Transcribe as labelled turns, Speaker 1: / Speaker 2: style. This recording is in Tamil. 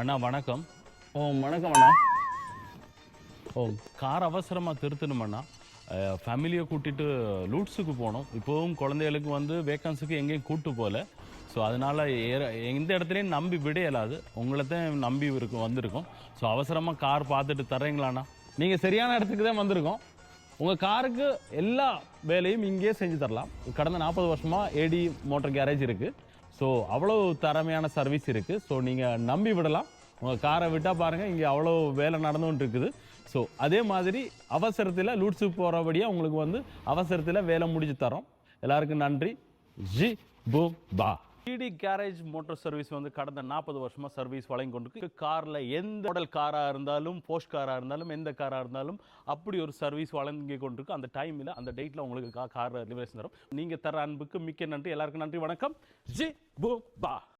Speaker 1: அண்ணா வணக்கம்.
Speaker 2: ஓ வணக்கம் அண்ணா.
Speaker 1: ஓ கார் அவசரமாக திருத்தணுமண்ணா? ஃபேமிலியை கூட்டிட்டு லூட்ஸுக்கு போனோம். இப்போவும் குழந்தைகளுக்கு வந்து வேக்கன்ஸுக்கு எங்கேயும் கூட்டு போகல ஸோ அதனால் ஏற எந்த இடத்துலையும் நம்பி விட இயலாது. உங்களை தான் நம்பி இருக்கும் வந்திருக்கோம். ஸோ அவசரமாக கார் பார்த்துட்டு தர்றீங்களாண்ணா?
Speaker 2: நீங்கள் சரியான இடத்துக்கு தான் வந்திருக்கோம். உங்கள் காருக்கு எல்லா வேலையும் இங்கேயே செஞ்சு தரலாம். கடந்த நாற்பது வருஷமாக ஏடி மோட்டர் கேரேஜ் இருக்குது ஸோ அவ்வளோ திறமையான சர்வீஸ் இருக்குது ஸோ நீங்கள் நம்பி விடலாம். உங்கள் காரை விட்டால் பாருங்கள் இங்கே அவ்வளோ வேலை நடந்துகிட்டு இருக்குது. ஸோ அதே மாதிரி அவசரத்தில் லூட்ஸுக்கு போகிறபடியாக உங்களுக்கு வந்து அவசரத்தில் வேலை முடிச்சு தரோம். எல்லாருக்கும் நன்றி. ஜி பூ பா
Speaker 1: டிடி கேரேஜ் மோட்டார் சர்வீஸ் வந்து கடந்த நாற்பது வருஷமா சர்வீஸ் வழங்கி கொண்டிருக்கு. காரில் எந்த மாடல் காராக இருந்தாலும் போஸ்ட் காராக இருந்தாலும் எந்த காராக இருந்தாலும் அப்படி ஒரு சர்வீஸ் வழங்கி கொண்டிருக்கு. அந்த டைமில் அந்த டேட்டில் உங்களுக்கு கா கார் லிவரேஷன் தரும். நீங்கள் தர அன்புக்கு மிக்க நன்றி. எல்லாருக்கும் நன்றி. வணக்கம். ஜி பு பா.